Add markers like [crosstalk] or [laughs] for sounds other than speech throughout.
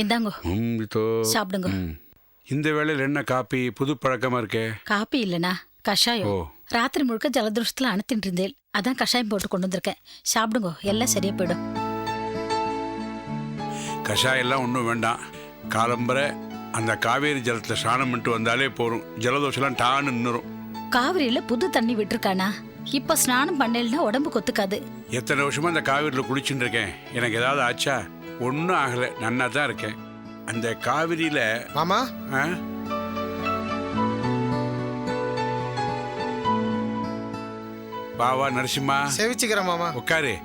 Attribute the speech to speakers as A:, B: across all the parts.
A: இந்தாங்கோ சாப்பிடுங்க.
B: இந்த வேளையில் என்ன காப்பி? புது பழக்கமா இருக்கே?
A: காப்பி இல்லனா கஷாயம். ராத்திரி முழுக்க ஜலதோஷத்துல அனுத்திட்டு இருந்தேன் அதான் கஷாயம் போட்டு கொண்டு வந்திருக்கேன். சாப்பிடுங்க எல்லாம் சரியா போயிடும்.
B: கஷாயம் எல்லாம் ஒன்றும் வேண்டாம் காலம்பரை அந்த காவேரி ஜலத்தில் ஸ்நானம் பண்ணிட்டு வந்தாலே போதும். ஜலதோஷம்லாம் டான்னு நின்றுரும்
A: காவிரியில புது தண்ணி விட்டுருக்கானா? இப்ப ஸ்நானம் பண்ணலன்னா உடம்பு கொத்துக்காது.
B: எத்தனை வருஷமா அந்த காவிரியில் குளிச்சுட்டு இருக்கேன். எனக்கு ஏதாவது ஆச்சா? ஒன்றும் ஆகலை. நன்னா தான் இருக்கேன். அந்த காவிரியில்
C: மாமா?
B: ஆ? பாவா நரசிம்மா.
C: சேவிச்சுக்கிறேன் மாமா.
B: உட்காரு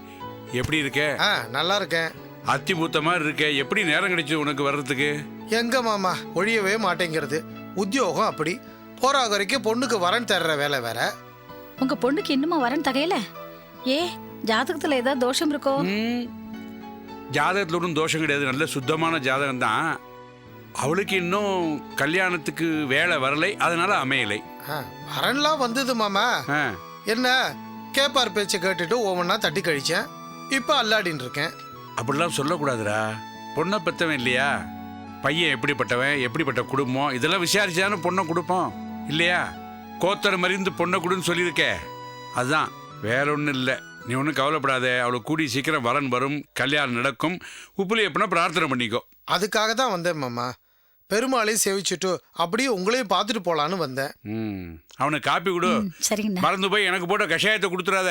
B: எப்படி இருக்க?
C: ஆ நல்லா இருக்கேன்.
B: அத்தி பூத்த மாதிரி இருக்க. எப்படி நேரம் கிடைச்சு உனக்கு வர்றதுக்கு?
C: எங்க மாமா? ஒழியவே மாட்டேங்கிறது. உத்தியோகம் அப்படி. போறாக வரைக்கும் பொண்ணுக்கு வரன் தர்ற வேலை வேற.
A: உங்க பொண்ணுக்கு இன்னுமா வரன் தகையில? ஏ ஜாதகத்துல ஏதாவது தோஷம் இருக்கோ?
B: ம், ஜாதகத்துல ஒன்றும் தோஷம் கிடையாது. நல்ல சுத்தமான ஜாதகம் தான். அவளுக்கு இன்னும் கல்யாணத்துக்கு வேலை வரலை. அதனால அமையலை.
C: வரன்லாம் வந்தது மாமா.
B: ஆ,
C: என்ன கேப்பார் பேச்சை கேட்டுட்டு ஒவ்வொன்றா தட்டி கழிச்சேன். இப்போ அல்லாடின்னு இருக்கேன்.
B: அப்படிலாம் சொல்லக்கூடாதுடா. பொண்ணை பெத்தவன் இல்லையா? பையன் எப்படிப்பட்டவன்? எப்படிப்பட்ட குடும்பம்? இதெல்லாம் விசாரிச்சானு பொண்ணை கொடுப்போம். இல்லையா? கோத்தரை மறிந்து பொண்ணை கொடுன்னு சொல்லியிருக்கே. அதுதான் வேற ஒன்றும் இல்லை. நீ ஒன்றும் கவலைப்படாத. அவளுக்கு கூடி சீக்கிரம் வரன் வரும் கல்யாணம் நடக்கும். உப்புலி எப்படின்னா பிரார்த்தனை பண்ணிக்கோ.
C: அதுக்காக தான் வந்தேன் மாமா. பெருமாளையும் சேவிச்சுட்டு அப்படியே உங்களையும் பார்த்துட்டு போலான்னு வந்தேன்.
B: ம் அவனுக்கு காப்பி கொடு.
A: சரிங்கண்ணா.
B: மறந்து போய் எனக்கு போட்ட கஷாயத்தை கொடுத்துறாத.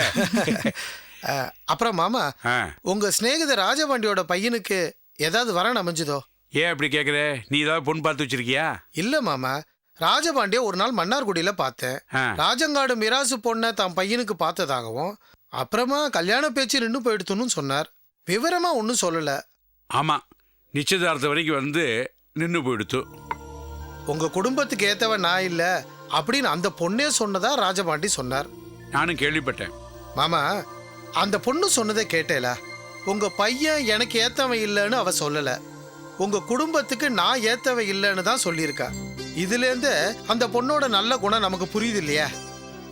C: ஆ, அப்புறம் மாமா
B: ஆ.
C: உங்க சிநேகித ராஜபாண்டியோட பையனுக்கு ஏதாவது வரன் அமைஞ்சுதோ?
B: ஏன் அப்படி கேட்குற நீ ஏதாவது பொண்ணு பார்த்து வச்சிருக்கியா?
C: இல்ல மாமா. ராஜபாண்டிய ஒரு நாள் மன்னார்குடியில பார்த்தேன். ராஜங்காடு மிராசு பொண்ணை தான் பையனுக்கு பார்த்ததாகவும் அப்புறமா கல்யாண பேச்சு நின்று போயிடுத்துன்னு சொன்னார். விவரமா ஒன்றும் சொல்லல.
B: ஆமாம் நிச்சயதார்த்தம் வரைக்கும் வந்து நின்று போயிடுத்து.
C: உங்க குடும்பத்துக்கு ஏத்தவன் நான் இல்ல அப்படின்னு அந்த பொண்ணே சொன்னதா ராஜபாண்டி சொன்னார்.
B: நானும் கேள்விப்பட்டேன்.
C: மாமா அந்த பொண்ணு சொன்னதை கேட்டேல. உங்க பையன் எனக்கு ஏத்தவன் இல்லைன்னு அவ சொல்லல. உங்க குடும்பத்துக்கு நான் ஏத்தவன் இல்லைன்னு தான் சொல்லியிருக்கா. இதுலேருந்து அந்த பொண்ணோட நல்ல குணம் நமக்கு புரியுது இல்லையா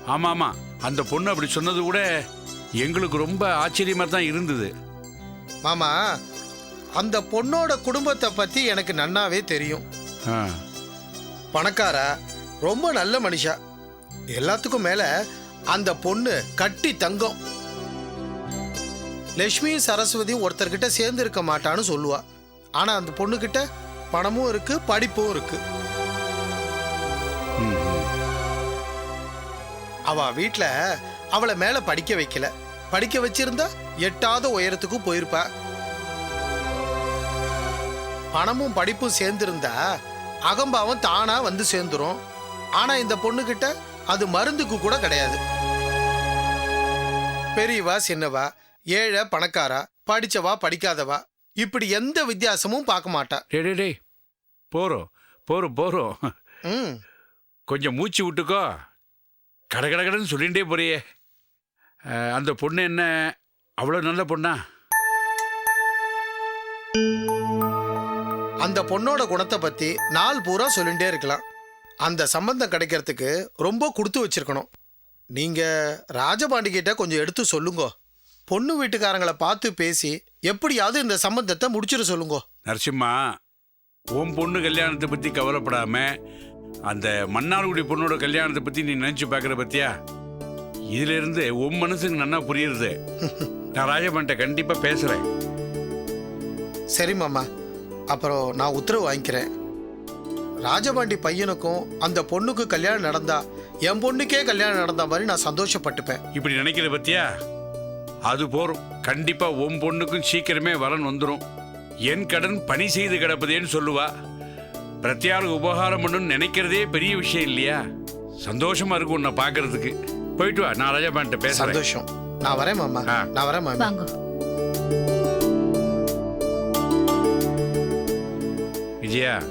B: ஆமாம் ஆமாம் அந்த பொண்ணு அப்படி சொன்னது கூட எங்களுக்கு ரொம்ப ஆச்சரியமாக தான் இருந்தது.
C: மாமா அந்த பொண்ணோட குடும்பத்தை பத்தி எனக்கு நன்னாவே தெரியும்.
B: ஆ.
C: பணக்காரா ரொம்ப நல்ல மனுஷா. எல்லாத்துக்கும் மேல அந்த பொண்ணு கட்டி தங்கம். லட்சுமியும் சரஸ்வதியும் ஒருத்தர்கிட்ட சேர்ந்து இருக்க மாட்டான்னு சொல்லுவா. ஆனா அந்த பொண்ணுகிட்ட பணமும் இருக்கு படிப்பும் இருக்கு. அவ வீட்ல அவளை மேல படிக்க வைக்கல. படிக்க வச்சிருந்தா எட்டாத உயரத்துக்கு போயிருப்பா. பணமும் படிப்பும் சேர்ந்திருந்தா அகம்பாவம் தானா வந்து சேர்ந்துரும். ஆனா இந்த பொண்ணுகிட்ட அது மருந்துக்கு கூட கிடையாது. பெரியவா சின்னவா ஏழை பணக்காரா படிச்சவா படிக்காதவா இப்படி எந்த வித்தியாசமும் பார்க்க மாட்டா.
B: டேய் டேய் டேய். போகிறோம் போகிறோம் போகிறோம்
C: ம்.
B: கொஞ்சம் மூச்சு விட்டுக்கோ. கட கட கடன்னு சொல்லிகிட்டே போறியே. அந்த பொண்ணு என்ன? அவ்வளோ நல்ல பொண்ணா?
C: அந்த பொண்ணோட குணத்தை பத்தி நாள் பூரா சொல்லிட்டே இருக்கலாம். அந்த சம்பந்தம் கிடைக்கிறதுக்கு ரொம்ப கொடுத்து வச்சிருக்கணும். நீங்க ராஜபாண்டி கிட்ட கொஞ்சம் எடுத்து சொல்லுங்க. பொண்ணு வீட்டுக்காரங்களை பார்த்து பேசி எப்படியாவது இந்த சம்பந்தத்தை முடிச்சிட சொல்லுங்க.
B: நரசிம்மா உன் பொண்ணு கல்யாணத்தை பற்றி கவலைப்படாம அந்த மன்னார்குடி பொண்ணோட கல்யாணத்தை பற்றி நீ நினச்சி பார்க்குற பத்தியா? இதுல இருந்து உன் மனசுக்கு நன்னா புரியுறது. நான் ராஜபாண்ட கண்டிப்பாக பேசுகிறேன்
C: சரி மாமா. அப்புறம் நான் உத்தரவு வாங்கிக்கிறேன். ராஜபாண்டி பையனுக்கும் அந்த பொண்ணுக்கு கல்யாணம் நடந்தா என் பொண்ணுக்கே கல்யாணம் நடந்த மாதிரி நான் சந்தோஷப்பட்டுப்பேன்.
B: இப்படி நினைக்கிற பத்தியா? அது போறோம் கண்டிப்பா உன் பொண்ணுக்கும் சீக்கிரமே வரன் வந்துடும் என் கடன் பணி செய்து கிடப்பதேன்னு சொல்லுவா. பிரத்யாருக்கு உபகாரம் பண்ணணும்னு நினைக்கிறதே பெரிய விஷயம் இல்லையா? சந்தோஷமா இருக்கும் உன்னை பார்க்கறதுக்கு. போயிட்டு வா நான் ராஜாபான்ட்ட பேசுறேன்.
C: சந்தோஷம். நான் வரேன் மாமா.
B: ஆ.
C: நான் வரேன் மாமா.
A: வாங்க.
B: விஜயா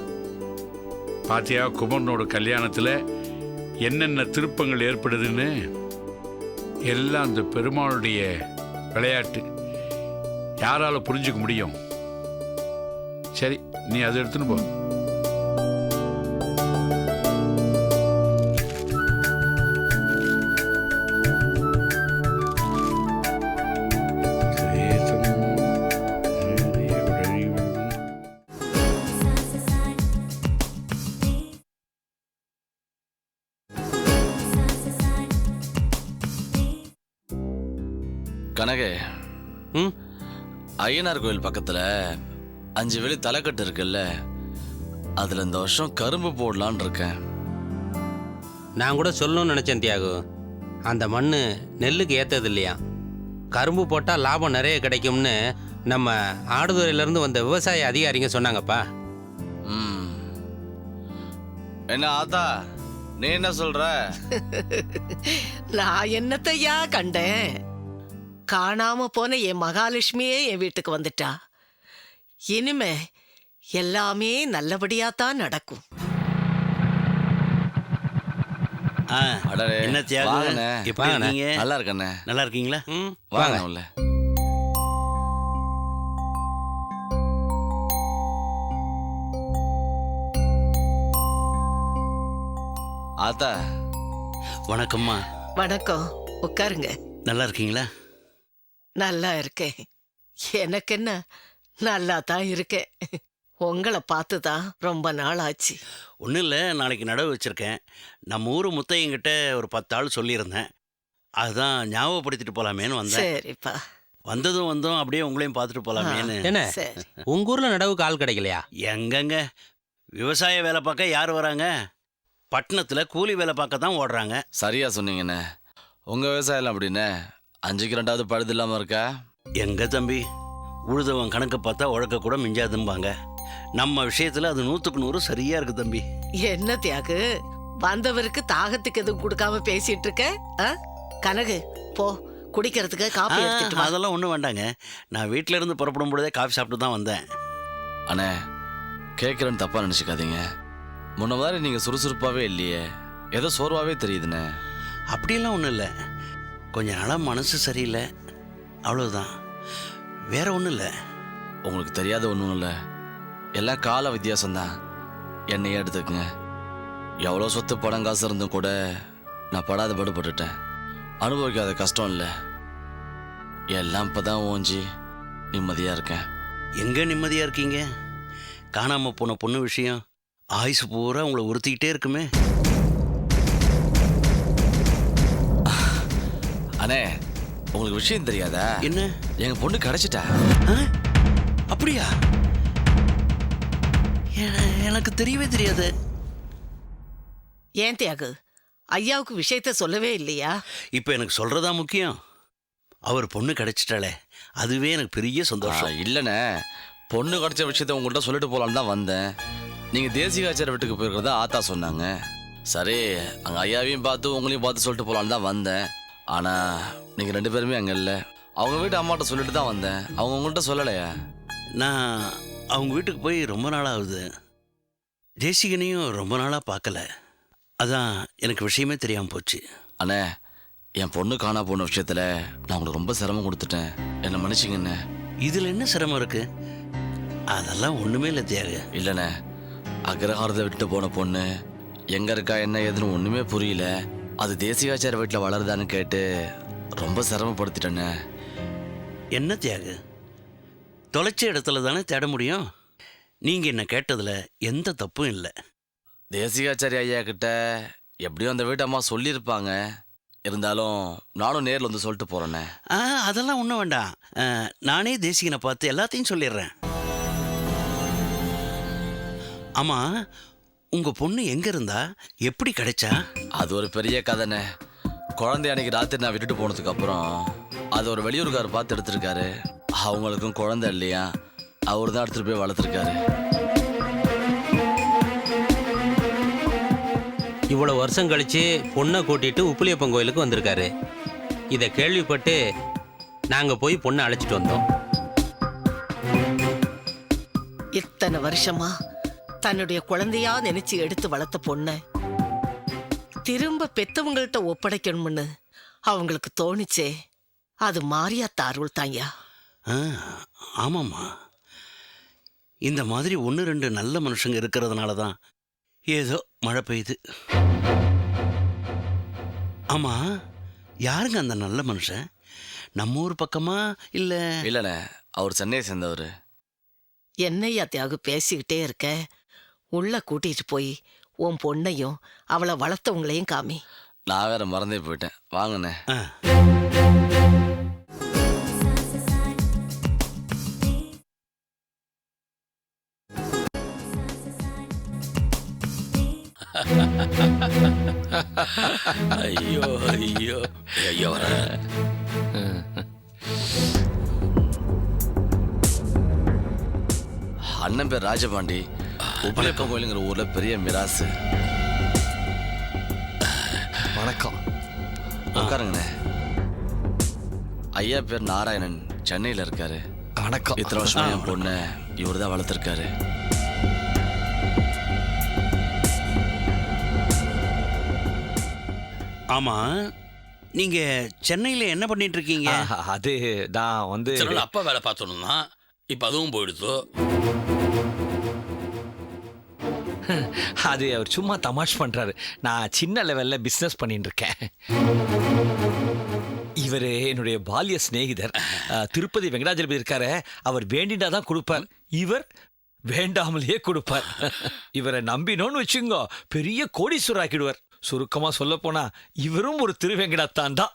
B: பாத்தியா குமரனோட கல்யாணத்துல என்னென்ன திருப்பங்கள் ஏற்படுதுன்னு? எல்லாம் அந்த பெருமாளுடைய விளையாட்டு. யாரால புரிஞ்சுக்க முடியும்? சரி நீ அதை எடுத்துன்னு போ.
D: கனகே.
E: ம்?
D: ஐயனார் கோயில் பக்கத்துல அஞ்சு வெளி தலைக்கட்டு இருக்குல்ல அதுல இந்த வருஷம் கரும்பு போடலான்னு இருக்கேன்.
E: நான் கூட சொல்லணும்னு நினச்சேன் தியாகு. அந்த மண் நெல்லுக்கு ஏற்றது இல்லையா? கரும்பு போட்டால் லாபம் நிறைய கிடைக்கும்னு நம்ம ஆடுதுறையிலேருந்து வந்த விவசாய அதிகாரிங்க சொன்னாங்கப்பா.
D: ம். என்ன ஆத்தா நீ என்ன சொல்ற? [laughs]
F: நான் என்னத்தையா கண்டேன்? காணாம போன என் மகாலட்சுமியே என் வீட்டுக்கு வந்துட்டா. இனிமே எல்லாமே நல்லபடியா தான் நடக்கும்.
G: ஆ
D: அடடே,
G: என்ன தியாகு?
D: வாங்கண்ணே.
G: எப்படி
E: வாங்கண்ணே.
G: இருக்கீங்க?
D: நல்லா இருக்கண்ணே
G: நல்லா இருக்கீங்களா
E: ம்
D: வாங்க.
E: வாங்க.
D: உள்ள ஆத்தா.
G: வணக்கம்மா.
F: வணக்கம். உட்காருங்க.
G: நல்லா இருக்கீங்களா
F: நல்லா இருக்கேன் எனக்கு என்ன நல்லா தான் இருக்கேன் உங்களை பார்த்து தான் ரொம்ப நாள் ஆச்சு
G: ஒன்றும் இல்லை நாளைக்கு நடவு வச்சுருக்கேன். நம்ம ஊர் முத்தையங்கிட்ட ஒரு பத்து ஆள் சொல்லியிருந்தேன். அதுதான் ஞாபகப்படுத்திட்டு போகலாமேன்னு வந்தேன்.
F: சரிப்பா.
G: வந்ததும் வந்தோம் அப்படியே உங்களையும் பார்த்துட்டு போகலாமேன்னு
E: என்ன?
F: சரி.
E: உங்கள் ஊரில் நடவுக்கு ஆள் கிடைக்கலையா?
G: எங்கங்க? விவசாய வேலை பார்க்க யார் வராங்க? பட்டணத்தில் கூலி வேலை பார்க்க தான் ஓடுறாங்க.
D: சரியா சொன்னீங்கண்ணே. உங்க விவசாயம் அப்படின்னே அஞ்சுக்கு ரெண்டாவது பழுது இல்லாம இருக்கா?
G: எங்க தம்பி? உழுதவன் கணக்கு பார்த்தா உழக்க கூட மிஞ்சாதும்பாங்க. நம்ம விஷயத்தில் அது நூற்றுக்கு நூறு சரியாக இருக்குது தம்பி.
F: என்ன தியாகு? வந்தவருக்கு தாகத்துக்கு எதுவும் கொடுக்காம பேசிட்டு இருக்க? ஆ? கனகு போ குடிக்கிறதுக்கு காப்பி
G: ஆ,
F: எடுத்துட்டு வா.
G: அதெல்லாம் ஒன்றும் வேண்டாங்க. நான் வீட்டில இருந்து புறப்படும் பொழுதே காஃபி சாப்பிட்டு தான் வந்தேன்.
D: அண்ணே கேட்குறேன்னு தப்பா நினச்சிக்காதீங்க. முன்ன மாதிரி நீங்க சுறுசுறுப்பாவே இல்லையே. ஏதோ சோர்வாவே தெரியுதுண்ணே.
G: அப்படியெல்லாம் ஒன்றும் இல்லை. கொஞ்ச நாளாக மனசு சரியில்லை. அவ்வளவுதான். வேற ஒன்றும் இல்லை.
D: உங்களுக்கு தெரியாத ஒன்றும் இல்லை. எல்லாம் கால வித்தியாசம்தான். என்னையே எடுத்துக்கங்க. எவ்வளோ சொத்து படம் காசு இருந்தும் கூட நான் படாத படுபட்டுட்டேன். அனுபவிக்காத கஷ்டம் இல்லை. எல்லாம் இப்போ தான் ஓஞ்சி நிம்மதியாக இருக்கேன்.
G: எங்கே நிம்மதியாக இருக்கீங்க? காணாமல் போன பொண்ணு விஷயம் ஆயுசு பூரா உங்களை உறுத்திக்கிட்டே இருக்குமே.
D: அண்ணே உங்களுக்கு விஷயம் தெரியாதா?
G: என்ன?
D: எங்கள் பொண்ணு கிடச்சிட்டா.
G: ஆ? அப்படியா? எனக்கு தெரியவே தெரியாது.
F: ஏன் தியாகு? ஐயாவுக்கு விஷயத்த சொல்லவே இல்லையா?
G: இப்போ எனக்கு சொல்றதா முக்கியம். அவர் பொண்ணு கிடைச்சிட்டாளே. அதுவே எனக்கு பெரிய சந்தோஷம்.
D: இல்லைண்ணே. பொண்ணு கிடைச்ச விஷயத்த உங்கள்கிட்ட சொல்லிட்டு போகலான்னு தான் வந்தேன். நீங்கள் தேசிகாச்சார வீட்டுக்கு போயிருக்கிறதா ஆத்தா சொன்னாங்க. சரி அங்கே ஐயாவையும் பார்த்து உங்களையும் பார்த்து சொல்லிட்டு போகலான்னு தான் வந்தேன். ஆனால் நீங்கள் ரெண்டு பேருமே அங்கே இல்லை. அவங்க வீட்டு அம்மாட்ட சொல்லிட்டு தான் வந்தேன். அவங்க உங்கள்கிட்ட சொல்லலையா?
G: நான் அவங்க வீட்டுக்கு போய் ரொம்ப நாள் ஆகுது. தேசிகனையும் ரொம்ப நாளாக பார்க்கல. அதான் எனக்கு விஷயமே தெரியாமல் போச்சு.
D: அண்ணே என் பொண்ணு காணா போன விஷயத்தில் நான் உங்களுக்கு ரொம்ப சிரமம் கொடுத்துட்டேன். என்னை மன்னிச்சிங்கண்ணே
G: இதில் என்ன சிரமம் இருக்கு? அதெல்லாம் ஒன்றுமே இல்லை தியாக.
D: இல்லைண்ணே அக்ரஹாரத்தை விட்டு போன பொண்ணு எங்கே இருக்கா என்ன ஏதுன்னு ஒன்றுமே புரியல. அது தேசிகாச்சார வீட்டில் வளருதான்னு கேட்டு ரொம்ப சிரமப்படுத்திட்டேண்ணே
G: என்ன தியாகு? தொலைச்ச இடத்துல தானே தேட முடியும்? நீங்கள் என்ன கேட்டதில் எந்த தப்பும் இல்லை.
D: தேசிகாச்சாரி ஐயா கிட்ட எப்படியும் அந்த வீட்டு அம்மா சொல்லியிருப்பாங்க. இருந்தாலும் நானும் நேரில் வந்து சொல்லிட்டு போகிறேண்ணே
G: ஆ அதெல்லாம் ஒன்றும் வேண்டாம். நானே தேசிகனை பார்த்து எல்லாத்தையும் சொல்லிடுறேன். ஆமா உங்க பொண்ணு எங்க இருந்தா? எப்படி கிடைச்சா?
D: அது ஒரு பெரிய கதைண்ணே. குழந்தை அன்னைக்கு ராத்திரி நான் விட்டுட்டு போனதுக்கு அப்புறம் அது ஒரு வெளியூர்கார் பார்த்து எடுத்திருக்காரு. அவங்களுக்கும் குழந்தை இல்லையா? அவர் தான் எடுத்துட்டு போய் வளர்த்துருக்காரு.
E: இவ்வளோ வருஷம் கழிச்சு பொண்ணை கூட்டிட்டு உப்புலியப்பன் கோயிலுக்கு வந்திருக்காரு. இதை கேள்விப்பட்டு நாங்கள் போய் பொண்ணை அழைச்சிட்டு வந்தோம்.
F: இத்தனை வருஷமா தன்னுடைய குழந்தையா நினைச்சு எடுத்து வளர்த்த பொண்ணை திரும்ப பெத்தவங்கள்ட்ட ஒப்படைக்கணும்னு அவங்களுக்கு தோணுச்சே. அது மாரியாத்த அருள் தான்யா
G: ஆ, ஆமாம்மா. இந்த மாதிரி ஒன்று ரெண்டு நல்ல மனுஷங்க இருக்கிறதுனால தான் ஏதோ மழை பெய்யுது. ஆமா யாருங்க அந்த நல்ல மனுஷன்? நம்ம ஊர் பக்கமா இல்லை?
D: இல்லைண்ணே அவர் சென்னையை சேர்ந்தவர்.
F: என்னையா தியாகு பேசிக்கிட்டே இருக்க? உள்ள கூட்டிட்டு போய் உன் பொண்ணையும் அவளை வளர்த்தவங்களையும் காமி.
D: நான் வேற மறந்தே போயிட்டேன். வாங்கண்ணே.
G: ஐயோ ஐயோ. ஐயோ.
D: அண்ணன் பேர் ராஜபாண்டி. உப்பளிப்பம் கோயிலுங்கிற ஊர்ல பெரிய மிராசு.
H: வணக்கம்.
D: உட்காருங்கண்ணே. ஐயா பேர் நாராயணன் சென்னையில் இருக்காரு.
H: வணக்கம்.
D: இத்தனை வருஷமா என் பொண்ணை இவர் தான் வளர்த்துருக்காரு.
G: ஆமா நீங்க சென்னையில என்ன பண்ணிட்டு இருக்கீங்க?
H: அது நான் வந்து
I: அப்பா வேலை பார்த்தோம்னா இப்போ அதுவும் போயிடுதோ. [laughs]
H: அது அவர் சும்மா தமாஷ் பண்ணுறாரு நான் சின்ன லெவலில் பிஸ்னஸ் பண்ணிட்டு இருக்கேன் இவர் என்னுடைய பால்ய சிநேகிதர். திருப்பதி வெங்கடாஜலபதி இருக்காரு. அவர் வேண்டினா தான் கொடுப்பார். இவர் வேண்டாமலேயே கொடுப்பார். [laughs] இவரை நம்பினோன்னு வச்சுங்கோ பெரிய கோடீஸ்வரர் ஆக்கிடுவார். சுருக்கமாக சொல்ல போனா இவரும் ஒரு திருவெங்கடாத்தான் தான்.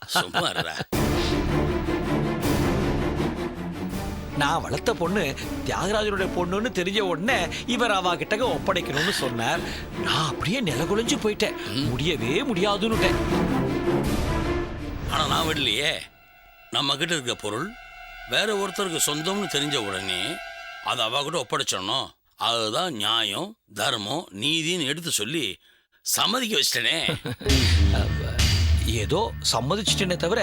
H: நான் வளர்த்த பொண்ணு தியாகராஜனுடைய பொண்ணுன்னு தெரிஞ்ச உடனே இவர் அவ கிட்டக்க ஒப்படைக்கணும்னு சொன்னார். நான் அப்படியே நிலகுலைஞ்சு போயிட்டேன். முடியவே முடியாதுன்னுட்டேன்.
I: ஆனா நான் விடலையே. நம்ம கிட்ட இருக்க பொருள் வேற ஒருத்தருக்கு சொந்தம்னு தெரிஞ்ச உடனே அதை அவ கூட ஒப்படைச்சிடணும். அதுதான் நியாயம் தர்மம் நீதின்னு எடுத்து சொல்லி சம்மதிக்க வச்சிட்டனே. [laughs]
H: ஏதோ சம்மதிச்சிட்டேனே தவிர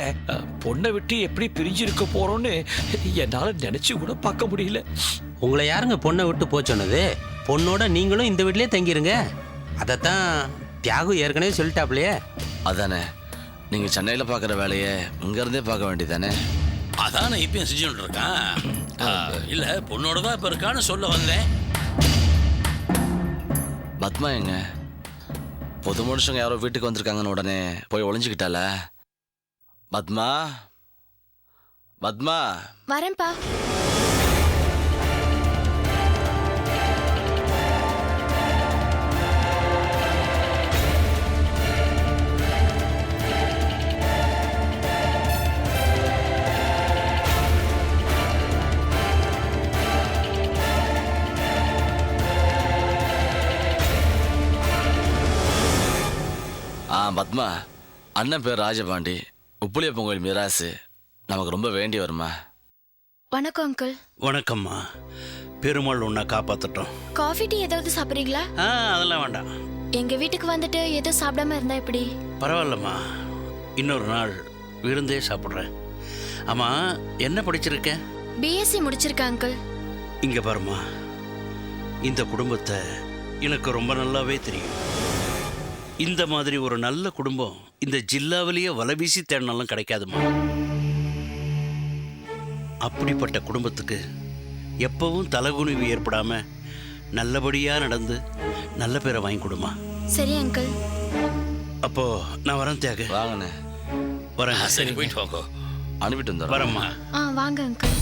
H: பொண்ணை விட்டு எப்படி பிரிஞ்சு இருக்க போறோம்னு என்னால நினைச்சு கூட பார்க்க முடியல.
E: உங்களை யாருங்க பொண்ணை விட்டு போச் சொன்னது? பொண்ணோட நீங்களும் இந்த வீட்லயே தங்கிருங்க. அதைத்தான் தியாகு ஏற்கனவே சொல்லிட்டாப்லையே.
D: அதானே. நீங்க சென்னையில பார்க்குற வேலையை இங்க இருந்தே பார்க்க வேண்டியதானே?
I: அதான் நான் இப்பயும் செஞ்சுட்டு இருக்கான் இல்ல பொண்ணோட தான் இப்ப இருக்கான்னு சொல்ல வந்தேன்.
D: பத்மா எங்க? புது மனுஷங்க யாரோ வீட்டுக்கு வந்திருக்காங்கன்னு உடனே போய் ஒளிஞ்சுக்கிட்டால பத்மா? பத்மா?
J: வரேன்ப்பா.
D: பத்மா. அண்ணன் பேர் ராஜபாண்டி. உப்புளியப்பன் கோயில் மிராசு. நமக்கு ரொம்ப வேண்டி வருமா?
J: வணக்கம் அங்கிள்.
G: வணக்கம்மா. பெருமாள் உன்னை காப்பாத்தட்டும்.
J: காஃபி டீ ஏதாவது சாப்பிட்றீங்களா?
G: ஆ அதெல்லாம் வேண்டாம்.
J: எங்க வீட்டுக்கு வந்துட்டு எதுவும் சாப்பிடாம இருந்தா எப்படி?
G: பரவாயில்லம்மா. இன்னொரு நாள் விருந்தே சாப்பிட்றேன். ஆமா என்ன படிச்சிருக்க?
J: பிஎஸ்சி முடிச்சிருக்கேன் அங்கிள்.
G: இங்க பாருமா இந்த குடும்பத்தை எனக்கு ரொம்ப நல்லாவே தெரியும். இந்த மாதிரி ஒரு நல்ல குடும்பம் இந்த ஜில்லாவிலேயே வலை வீசி தேடினாலும் கிடைக்காதுமா? அப்படிப்பட்ட குடும்பத்துக்கு எப்பவும் தலகுனிவு ஏற்படாம நல்லபடியா நடந்து நல்ல பேரை வாங்கி கொடுமா.
J: சரி அங்கிள்
G: அப்போ நான் வரேன் தியாக.
D: வாங்கண்ணே.
G: வரேன்.
I: சரி போயிட்டு வாங்க.
D: அனுப்பிட்டு
G: வரேம்மா.
J: ஆ வாங்க அங்கிள்